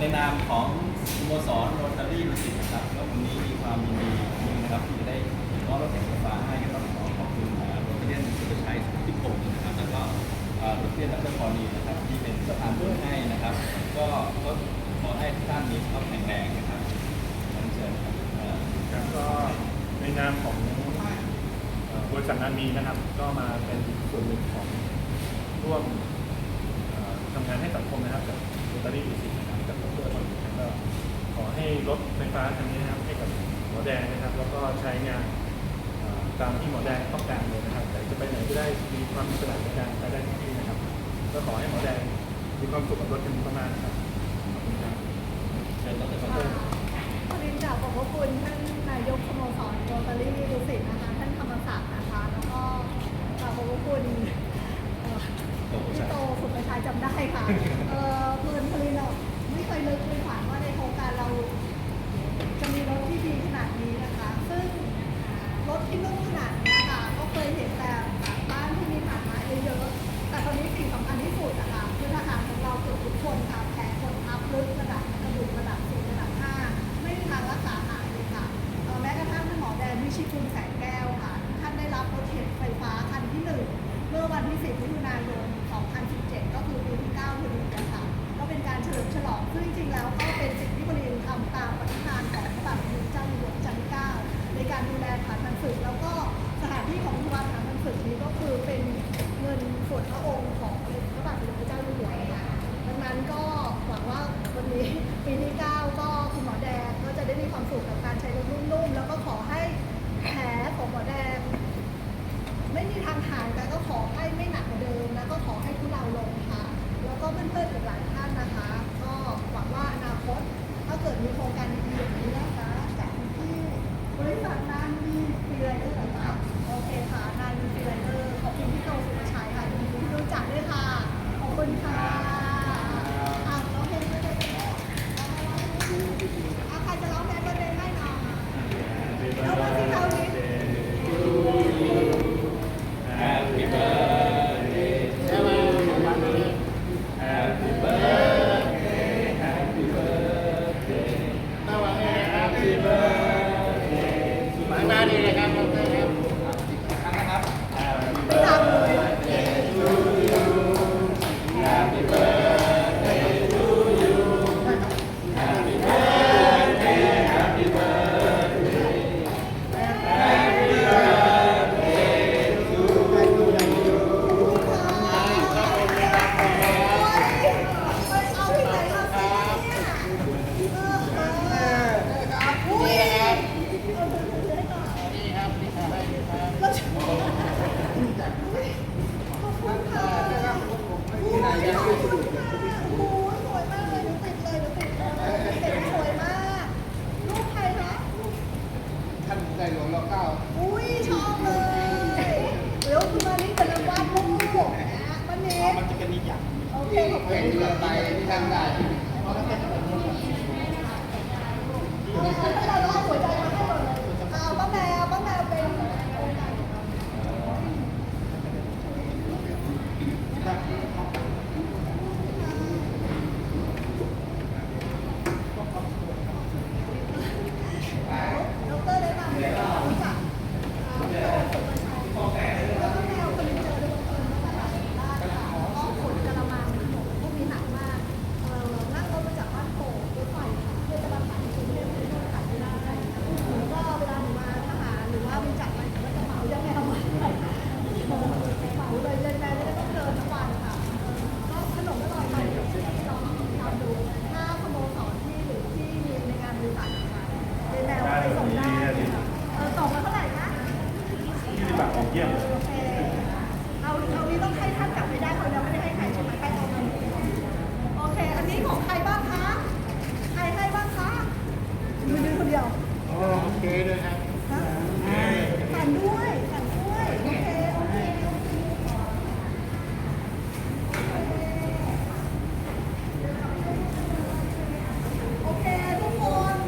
ในนามของสโมสรโรตารี่ดุสิตนะครับแล้ววันนี้มีความยินดียิ่งนะครับที่จะได้มอบรถแข่งไฟฟ้าให้ก็ต้องขอขอบคุณโรตาเรียนสุภชัยทธิพงศ์นะครับแล้วก็โรตาเรียนดรพรณีนะครับที่เป็นสะพานบุญให้นะครับ ก็ก็ขอให้ทุกท่านมีสุขภาพแข็งแรงนะครับขอเชิญครับครับก็ในนามของบริษัทนามีนะครับ ก็มาเป็นส่วนหนึ่งของร่วมทำงานให้สังคมนะครับกับโรตารี่สิน ขอให้รถไฟฟ้าคันนี้นะครับให้กับหมอแดงนะครับ แล้วก็ใช้งานเอ่อตามที่หมอแดงต้องการเลยนะครับ แต่จะไปไหนก็ได้มีความอิสระในการไปได้ทุกที่นะครับ ก็ขอให้หมอแดงมีความสุขกับรถคันนี้มากๆนะครับขอบคุณครับเชิญดรพรณีปรินกราบขอบพระคุณท่านนายกสโมสรโรต 31มิถุนายน 2017 ก็คือปีที่9คือกันค่ะก็เป็นการเฉลิมฉลองซึ่งจริงๆแล้วก็เป็นสิ่งที่บริเวณทำตามปฏิธานของพระบาทสมเด็จเจ้าอยู่หัวจันทร์9ในการดูแลฐานมันศึก แล้วก็สถานที่ของวัดฐานมันศึกนี้ก็คือเป็นเงินส่วนพระองค์ของพระบาทสมเด็จเจ้าอยู่หัวดังนั้นก็หวังว่าวันนี้ปีที่9 secretario Alejandro เป็นเรือไปที่ท่านได้